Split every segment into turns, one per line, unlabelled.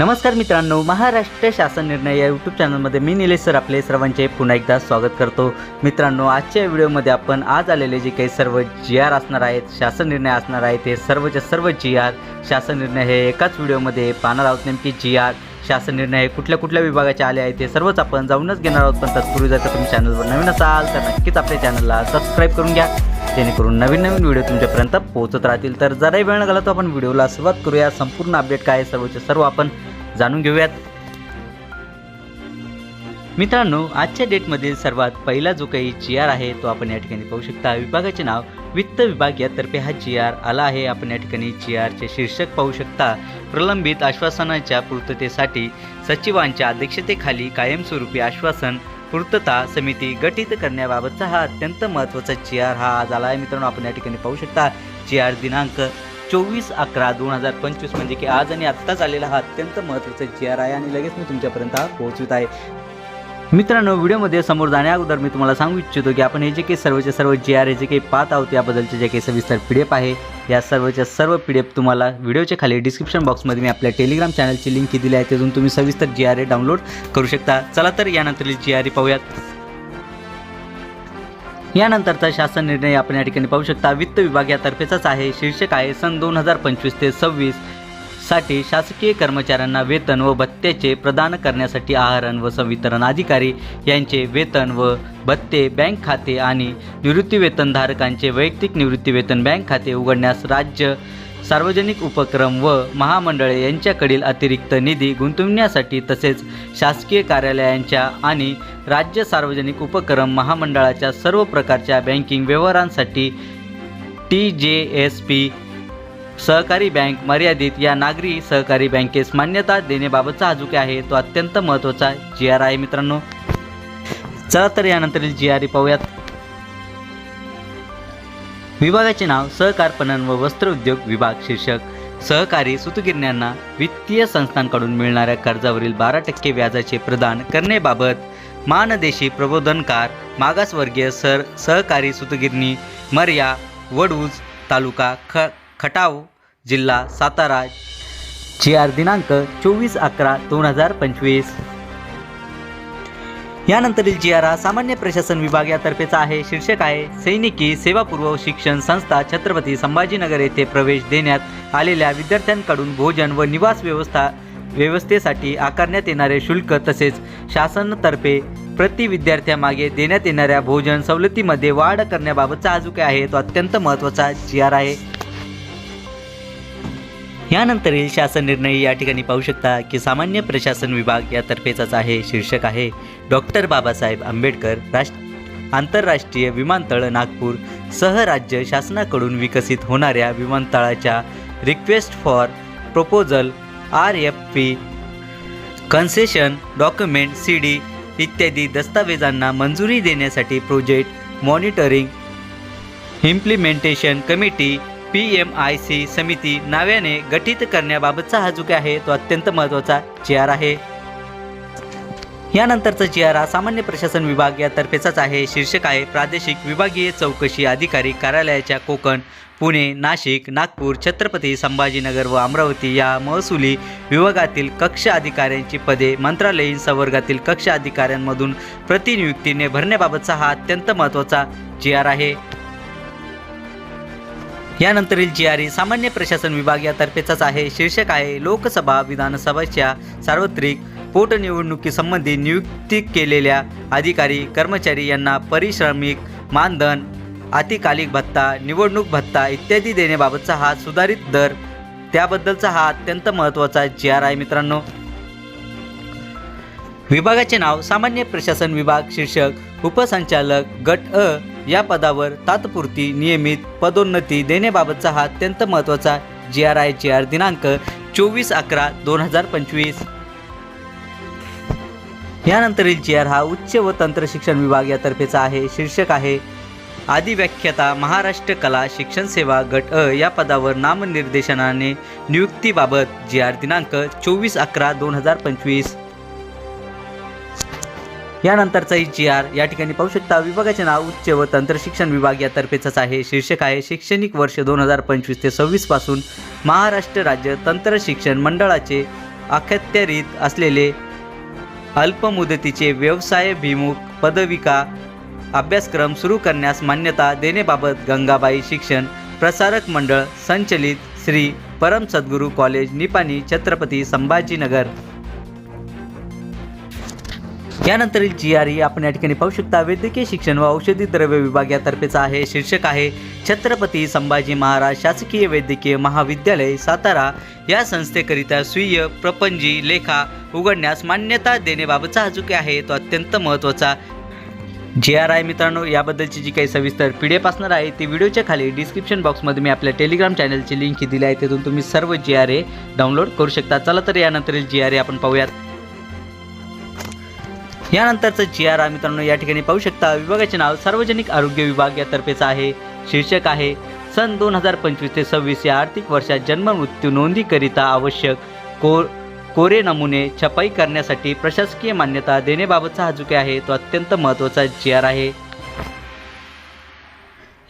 नमस्कार मित्रांनो महाराष्ट्र शासन निर्णय या यूट्यूब चॅनलमध्ये मी निलेश सर आपले सर्वांचे पुन्हा एकदा स्वागत करतो. मित्रांनो आजच्या व्हिडिओमध्ये आपण आज आलेले जे काही सर्व जी आर असणार आहेत शासन निर्णय असणार आहेत ते सर्वच्या सर्व जी आर शासन निर्णय हे एकाच व्हिडिओमध्ये पाहणार आहोत. नेमकी जी आर शासन निर्णय हे कुठल्या कुठल्या विभागाचे आले आहेत ते सर्वच आपण जाऊनच घेणार आहोत. पण तत्पूर्वी जर का तुम्ही चॅनलवर नवीन असाल तर नक्कीच आपल्या चॅनलला सबस्क्राईब करून घ्या. जेणेकरून नवीन नवीन व्हिडिओ तुमच्यापर्यंत पोहोचत राहतील. तर जराही वेळ न तर आपण व्हिडिओला सुरुवात करूया. संपूर्ण अपडेट काय आहे सर्वचे सर्व आपण जाणून घेऊयात. मित्रांनो आजच्या डेटमधील सर्वात पहिला जो काही जी आर आहे तो आपण या ठिकाणी पाहू शकता. विभागाचे नाव वित्त विभाग यातर्फे हा जी आर आला आहे. आपण या ठिकाणी जी आरचे शीर्षक पाहू शकता. प्रलंबित आश्वासनाच्या पूर्ततेसाठी सचिवांच्या अध्यक्षतेखाली कायमस्वरूपी आश्वासन पूर्तता समिती गठीत करण्याबाबतचा हा अत्यंत महत्त्वाचा जी आर हा आज आला आहे. मित्रांनो आपण या ठिकाणी पाहू शकता जी आर दिनांक चोवीस अकरा दोन हजार पंचवीस म्हणजे की आज आणि आत्ताच आलेला हा अत्यंत महत्त्वाचा जी आर आहे आणि लगेच मी तुमच्यापर्यंत हा पोहोचवित आहे. मित्रांनो व्हिडिओमध्ये समोर जाण्या अगोदर मी तुम्हाला सांगू इच्छितो की आपण हे जे काही सर्वचे सर्व जे आर जे काही पाहत आहोत याबद्दलचे जे काही सविस्तर पी डी एफ आहे या सर्वच्या सर्व पी डी एफ तुम्हाला व्हिडिओच्या खाली डिस्क्रिप्शन बॉक्समध्ये मी आपल्या टेलिग्राम चॅनलची लिंक दिली आहे तिथून तुम्ही सविस्तर जी आर ए डाउनलोड करू शकता. चला तर यानंतर जी आर ए पाहूयात. यानंतरचा शासन निर्णय आपण या ठिकाणी पाहू शकता. वित्त विभाग यातर्फेचाच आहे. शीर्षक आहे सन दोन हजार पंचवीस ते सव्वीससाठी शासकीय कर्मचाऱ्यांना वेतन व भत्त्याचे प्रदान करण्यासाठी आहरण व संवितरण अधिकारी यांचे वेतन व भत्ते बँक खाते आणि निवृत्तीवेतनधारकांचे वैयक्तिक निवृत्तीवेतन बँक खाते उघडण्यास राज्य सार्वजनिक उपक्रम व महामंडळे यांच्याकडील अतिरिक्त निधी गुंतविण्यासाठी तसेच शासकीय कार्यालयांच्या आणि राज्य सार्वजनिक उपक्रम महामंडळाच्या सर्व प्रकारच्या बँकिंग व्यवहारांसाठी टी जे एस पी सहकारी बँक मर्यादित या नागरी सहकारी बँकेस मान्यता देण्याबाबतचा हा जो आहे तो अत्यंत महत्त्वाचा जी आर आहे मित्रांनो. चला तर यानंतरील जी आर पाहूयात. विभागाचे नाव सहकार पणन व वस्त्र उद्योग विभाग शीर्षक. सहकारी सुतगिरण्यांना वित्तीय संस्थांकडून मिळणाऱ्या कर्जावरील बारा टक्के व्याजाचे प्रदान करण्याबाबत मानदेशी प्रबोधनकार मागासवर्गीय सर सहकारी सुतगिरणी मर्या वडूज तालुका ख खटाव जिल्हा सातारा. जी आर दिनांक चोवीस अकरा दोन हजार पंचवीस. यानंतरील जी आर सामान्य प्रशासन विभाग यातर्फेचा आहे. शीर्षक आहे सैनिकी सेवापूर्व शिक्षण संस्था छत्रपती संभाजीनगर येथे प्रवेश देण्यात आलेल्या विद्यार्थ्यांकडून भोजन व निवास व्यवस्था व्यवस्थेसाठी आकारण्यात येणारे शुल्क तसेच शासनातर्फे प्रति विद्यार्थ्यामागे देण्यात येणाऱ्या भोजन सवलतीमध्ये वाढ करण्याबाबतचा हा जो काय आहे. तो अत्यंत महत्त्वाचा जी आर आहे. यानंतरील शासन निर्णय. या ठिकाणी पाहू शकता की सामान्य प्रशासन विभाग यातर्फेचाच आहे शीर्षक आहे डॉक्टर बाबासाहेब आंबेडकर राष्ट्र आंतरराष्ट्रीय विमानतळ नागपूर सह राज्य शासनाकडून विकसित होणाऱ्या विमानतळाच्या request for proposal R F P concession document C D इत्यादी दस्तावेजांना मंजुरी देण्यासाठी project monitoring implementation committee P M I C समिती नाव्याने गठीत करण्याबाबतचा हा जो काय आहे तो अत्यंत महत्त्वाचा जी आर आहे. यानंतरचा जी आर हा सामान्य प्रशासन विभाग यातर्फेचाच आहे. शीर्षक आहे प्रादेशिक विभागीय चौकशी अधिकारी कार्यालयाच्या कोकण पुणे नाशिक नागपूर छत्रपती संभाजीनगर व अमरावती या महसुली विभागातील कक्ष अधिकाऱ्यांची पदे मंत्रालयीन संवर्गातील कक्ष अधिकाऱ्यांमधून प्रतिनियुक्तीने भरण्याबाबतचा हा अत्यंत महत्त्वाचा जी आर आहे. यानंतरील जी आर ई सामान्य प्रशासन विभाग यातर्फेचाच आहे. शीर्षक आहे लोकसभा विधानसभेच्या सार्वत्रिक पोटनिवडणुकीसंबंधी नियुक्ती केलेल्या अधिकारी कर्मचारी यांना परिश्रमिक मानधन अतिकालिक भत्ता निवडणूक भत्ता इत्यादी देण्याबाबतचा हा सुधारित दर. त्याबद्दलचा हा अत्यंत महत्त्वाचा जी आर आहे मित्रांनो. विभागाचे नाव सामान्य प्रशासन विभाग शीर्षक उपसंचालक गट अ या पदावर तात्पुरती नियमित पदोन्नती देण्याबाबतचा हा अत्यंत महत्त्वाचा G R I G R दिनांक चोवीस अकरा दोन हजार पंचवीस. यानंतरील जी आर हा उच्च व तंत्र शिक्षण विभाग यातर्फेचा आहे शीर्षक आहे आदिव्याख्याता महाराष्ट्र कला शिक्षण सेवा गट अ या पदावर नामनिर्देशनाने नियुक्तीबाबत जी आर दिनांक चोवीस अकरा दोन हजार पंचवीस. यानंतरचा जी आर या ठिकाणी पाहू शकता. विभागाचे नाव उच्च व तंत्रशिक्षण विभाग यातर्फेचंच आहे. शीर्षक आहे शैक्षणिक वर्ष दोन हजार पंचवीस ते सव्वीसपासून महाराष्ट्र राज्य तंत्रशिक्षण मंडळाचे अखत्यारीत असलेले अल्पमुदतीचे व्यवसायभिमुख पदविका अभ्यासक्रम सुरू करण्यास मान्यता देण्याबाबत गंगाबाई शिक्षण प्रसारक मंडळ संचलित श्री परम सद्गुरू कॉलेज निपाणी छत्रपती संभाजीनगर यानंतरील जी आर ई आपण या ठिकाणी पाहू शकता वैद्यकीय शिक्षण व औषधी द्रव्य विभाग यातर्फेचा आहे. शीर्षक आहे छत्रपती संभाजी महाराज शासकीय वैद्यकीय महाविद्यालय सातारा. या संस्थेकरिता स्वीय प्रपंजी लेखा उघडण्यास मान्यता देण्याबाबतचा हा जो काही आहे तो अत्यंत महत्त्वाचा. जे आर आय मित्रांनो याबद्दलची जी काही सविस्तर पी डी एफ असणार आहे ती व्हिडिओच्या खाली डिस्क्रिप्शन बॉक्समध्ये मी आपल्या टेलिग्राम चॅनलची लिंक दिली आहे तिथून तुम्ही सर्व जी आर ए डाउनलोड करू शकता. चला तर यानंतरील जी आर ए आपण पाहूयात. यानंतरचं जी आर आय मित्रांनो या ठिकाणी पाहू शकता विभागाचे नाव सार्वजनिक आरोग्य विभाग यातर्फेचं आहे. शीर्षक आहे सन दोन हजार पंचवीस ते सव्वीस या आर्थिक वर्षात जन्म मृत्यू नोंदीकरिता आवश्यक को कोरे नमुने छपाई करण्यासाठी प्रशासकीय मान्यता देण्याबाबतचा हा चुकी आहे तो अत्यंत महत्त्वाचा जी आर आहे.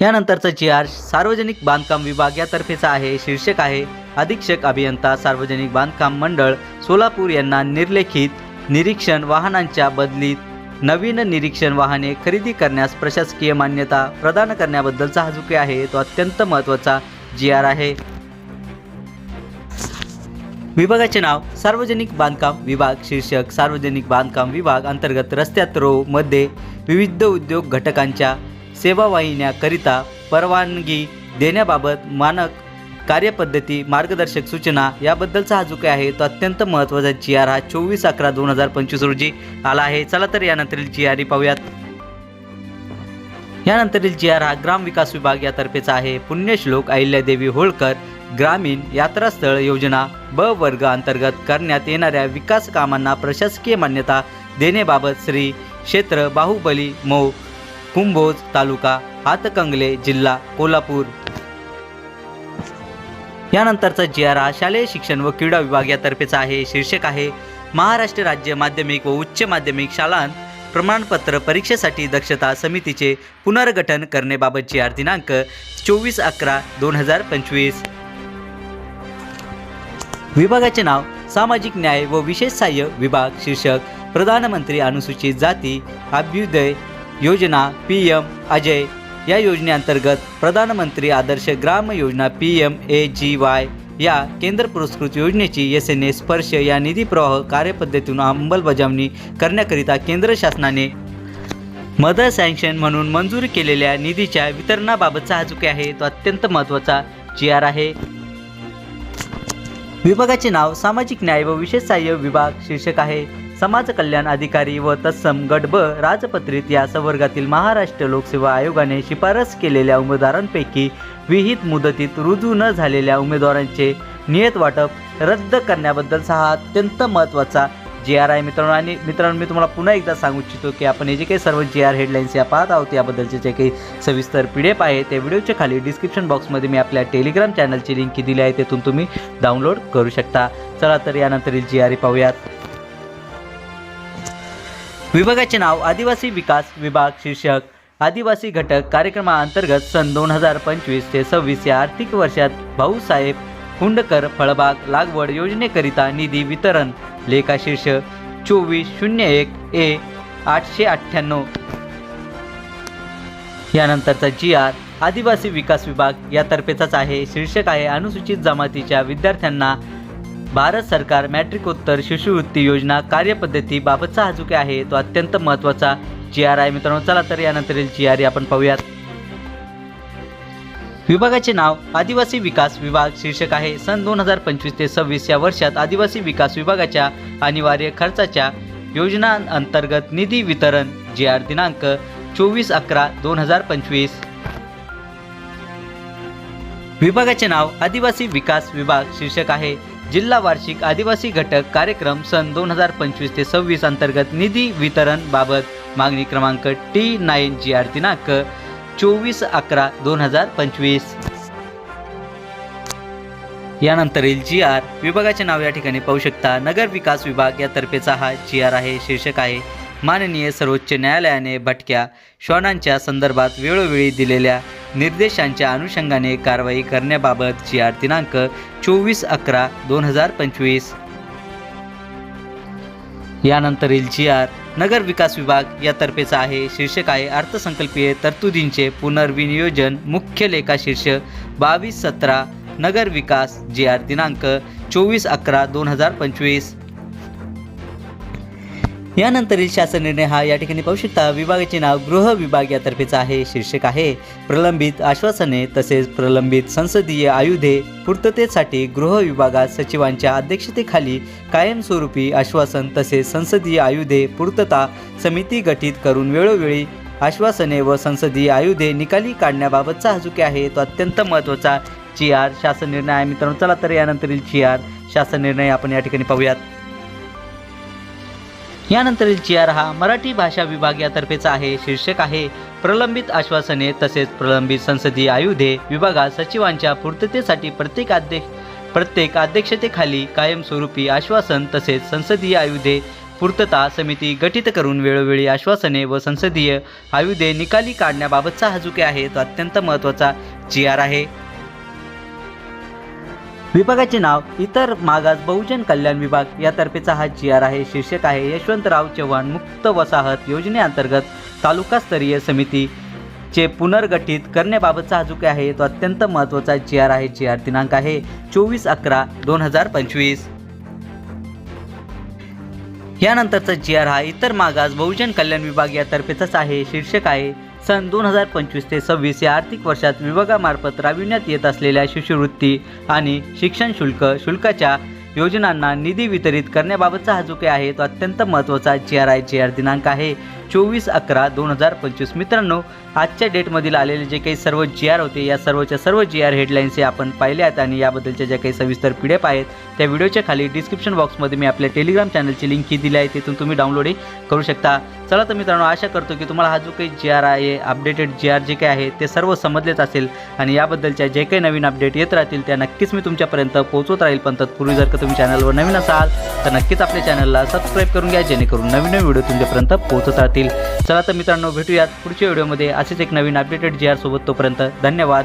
यानंतरचा जी आर सार्वजनिक बांधकाम विभाग यातर्फेचा आहे शीर्षक आहे अधीक्षक अभियंता सार्वजनिक बांधकाम मंडळ सोलापूर यांना निर्लेखित निरीक्षण वाहनांच्या बदलीत. नवीन निरीक्षण वाहने खरेदी करण्यास प्रशासकीय मान्यता प्रदान करण्याबद्दलचा हा जो आहे तो अत्यंत महत्त्वाचा जी आर आहे. विभागाचे नाव सार्वजनिक बांधकाम विभाग शीर्षक सार्वजनिक बांधकाम विभाग अंतर्गत रस्त्यात रो मध्ये विविध उद्योग घटकांच्या सेवावाहिन्याकरिता परवानगी देण्याबाबत मानक कार्यपद्धती मार्गदर्शक सूचना याबद्दलचा हा जो काही आहे. तो अत्यंत महत्त्वाचा जी आर हा चोवीस अकरा दोन हजार पंचवीस रोजी आला आहे. चला तर यानंतरील जी आर पाहूयात. यानंतरील जी आर हा ग्रामविकास विभाग यातर्फेचा आहे. पुण्यश्लोक अहिल्यादेवी होळकर ग्रामीण यात्रास्थळ योजना ब वर्ग अंतर्गत करण्यात येणाऱ्या विकास कामांना प्रशासकीय मान्यता देण्याबाबत श्री क्षेत्र बाहुबली मौ कुंभोज तालुका हातकंगले जिल्हा कोल्हापूर. यानंतरचा जी आर हा शालेय शिक्षण व क्रीडा विभाग यातर्फेचा आहे शीर्षक आहे महाराष्ट्र राज्य माध्यमिक व उच्च माध्यमिक शाळांत प्रमाणपत्र परीक्षेसाठी दक्षता समितीचे पुनर्गठन करण्याबाबतची आर दिनांक चोवीस अकरा दोन हजार पंचवीस. विभागाचे नाव सामाजिक न्याय व विशेष सहाय्य विभाग शीर्षक प्रधानमंत्री अनुसूचित जाती अभ्युदय योजना पी एम अजय या योजनेअंतर्गत Pradhanmantri Adarsh Gram Yojana P M A G Y या केंद्र पुरस्कृत योजनेची एस एन ए स्पर्श या निधी प्रवाह कार्यपद्धतीतून अंमलबजावणी करण्याकरिता केंद्र शासनाने मदर सँक्शन म्हणून मंजूर केलेल्या निधीच्या वितरणाबाबतचा हा चुकी आहे. तो अत्यंत महत्त्वाचा जी आर आहे. विभागाचे नाव सामाजिक न्याय व विशेष सहाय्य विभाग शीर्षक आहे. समाज कल्याण अधिकारी व तत्सम गट ब राजपत्रित या संवर्गातील महाराष्ट्र लोकसेवा आयोगाने शिफारस केलेल्या उमेदवारांपैकी विहित मुदतीत रुजू न झालेल्या उमेदवारांचे नियत वाटप रद्द करण्याबद्दलचा हा अत्यंत महत्त्वाचा जी आर आहे मित्रांनो आणि मित्रांनो मी तुम्हाला पुन्हा एकदा सांगू इच्छितो की आपण हे जे काही सर्व जी आर हेडलाईन्स या पाहत आहोत याबद्दलचे जे काही सविस्तर पी डी एफ आहे त्या व्हिडिओच्या खाली डिस्क्रिप्शन बॉक्समध्ये मी आपल्या टेलिग्राम चॅनलची लिंक दिली आहे तेथून तुम्ही डाउनलोड करू शकता. चला तर यानंतरील जी आर पाहूयात. विभागाचे नाव आदिवासी विकास विभाग शीर्षक. आदिवासी घटक कार्यक्रमाअंतर्गत सन दोन हजार पंचवीस ते सव्वीस या आर्थिक वर्षात भाऊसाहेब हुंडकर फळबाग लागवड योजनेकरिता निधी वितरण. लेखा शीर्ष चोवीस शून्य एक ए आठशे अठ्ठ्याण्णव. यानंतरचा जी आर आदिवासी विकास विभाग यातर्फेचाच आहे. शीर्षक आहे अनुसूचित जमातीच्या विद्यार्थ्यांना भारत सरकार मॅट्रिकोत्तर शिष्यवृत्ती योजना कार्यपद्धती बाबतचा हा जो काही आहे. तो अत्यंत महत्त्वाचा जी आर आहे. मित्रांनो चला तर यानंतरील जी आर आपण पाहूयात. विभागाचे नाव आदिवासी विकास विभाग शीर्षक आहे. सन दोन हजार पंचवीस ते सव्वीस या वर्षात आदिवासी विकास विभागाच्या अनिवार्य खर्चाच्या योजना अंतर्गत निधी वितरण जी आर दिनांक चोवीस अकरा दोन हजार पंचवीस. विभागाचे नाव आदिवासी विकास विभाग शीर्षक आहे. जिल्हा वार्षिक आदिवासी घटक कार्यक्रम सन दोन हजार पंचवीस ते सव्वीस अंतर्गत निधी वितरण बाबत मागणी क्रमांक टी नाईन जी आर दिनांक चोवीस अकरा दोन हजार पंचवीस. यानंतरील जी आर. विभागाचे नाव या ठिकाणी पाहू शकता. नगर विकास विभाग यातर्फेचा हा जी आर आहे शीर्षक आहे. माननीय सर्वोच्च न्यायालयाने भटक्या श्वानांच्या संदर्भात वेळोवेळी दिलेल्या निर्देशांच्या अनुषंगाने कारवाई करण्याबाबत जी आर दिनांक चोवीस अकरा दोन हजार पंचवीस. यानंतरील जी आर नगर विकास विभाग यातर्फेचा आहे. शीर्षक आहे अर्थसंकल्पीय तरतुदींचे पुनर्विनियोजन मुख्य लेखा शीर्ष बावीस सतरा नगर विकास जी आर दिनांक चोवीस अकरा दोन हजार पंचवीस. यानंतरील शासन निर्णय हा या ठिकाणी पाहू शकता. विभागाचे नाव गृह विभाग यातर्फेचा आहे शीर्षक आहे प्रलंबित आश्वासने तसेच प्रलंबित संसदीय आयुधे पूर्ततेसाठी गृह विभागात सचिवांच्या अध्यक्षतेखाली कायमस्वरूपी आश्वासन तसेच संसदीय आयुधे पूर्तता समिती गठीत करून वेळोवेळी आश्वासने व संसदीय आयुधे निकाली काढण्याबाबतचा हा जो आहे तो अत्यंत महत्त्वाचा जी आर शासन निर्णय आहे. मित्रांनो चला तर यानंतरील जी आर शासन निर्णय आपण या ठिकाणी पाहूयात. यानंतरील जी आर हा मराठी भाषा विभाग यातर्फेचा आहे शीर्षक आहे प्रलंबित आश्वासने तसेच प्रलंबित संसदीय आयुधे विभागात सचिवांच्या पूर्ततेसाठी प्रत्येक अध्यक्ष प्रत्येक अध्यक्षतेखाली कायमस्वरूपी आश्वासन तसेच संसदीय आयुधे पूर्तता समिती गठीत करून वेळोवेळी आश्वासने व संसदीय आयुधे निकाली काढण्याबाबतचा हा जो काही आहे तो अत्यंत महत्त्वाचा जी आर आहे. विभागाचे नाव इतर मागास बहुजन कल्याण विभाग यातर्फेचा हा जी आर आहे. शीर्षक आहे यशवंतराव चव्हाण मुक्त वसाहत योजनेअंतर्गत तालुकास्तरीय समिती चे पुनर्गठित करण्याबाबतचा हा जो आहे तो अत्यंत महत्त्वाचा जी आर आहे जी आर दिनांक आहे चोवीस अकरा दोन हजार पंचवीस. यानंतरचा जी आर हा इतर मागास बहुजन कल्याण विभाग यातर्फेचाच आहे शीर्षक आहे सन दोन हजार पंचवीस ते सव्वीस या आर्थिक वर्षात विभागामार्फत राबविण्यात येत असलेल्या शिष्यवृत्ती आणि शिक्षण शुल्क शुल्काच्या योजनांना निधी वितरित करण्याबाबतचा हा जो काही आहे तो अत्यंत महत्त्वाचा G R I G R दिनांक आहे. चोवीस अकरा दोन हजार पंचवीस. मित्रांनो आजच्या डेटमधील आलेले जे काही सर्व जी आर होते या सर्वच्या सर्व जी आर हेडलाईन्स हे आपण पाहिले आहेत आणि याबद्दलच्या ज्या काही सविस्तर पी डी एफ आहेत त्या व्हिडिओच्या खाली डिस्क्रिप्शन बॉक्समध्ये मी आपल्या टेलिग्राम चॅनलची लिंक ही दिली आहे तिथून तुम्ही डाउनलोडही करू शकता. चला तर मित्रांनो आशा करतो की तुम्हाला हा जो काही जी आर आहे अपडेटेड जी आर जे काही आहे ते सर्व समजलेच असेल आणि याबद्दलच्या जे काही नवीन अपडेट येत राहतील त्या नक्कीच मी तुमच्यापर्यंत पोहोचवत राहील. पण तत्पूर्वी जर का तुम्ही चॅनलवर नवीन असाल तर नक्कीच आपल्या चॅनलला सबस्क्राईब करून घ्या जेणेकरून नवीन नवीन व्हिडिओ तुमच्यापर्यंत पोहोचत राहतील. चला तर मित्रांनो भेटूयात पुढच्या व्हिडिओमध्ये. असेच एक नवीन अपडेटेड जी आर सोबत तोपर्यंत धन्यवाद.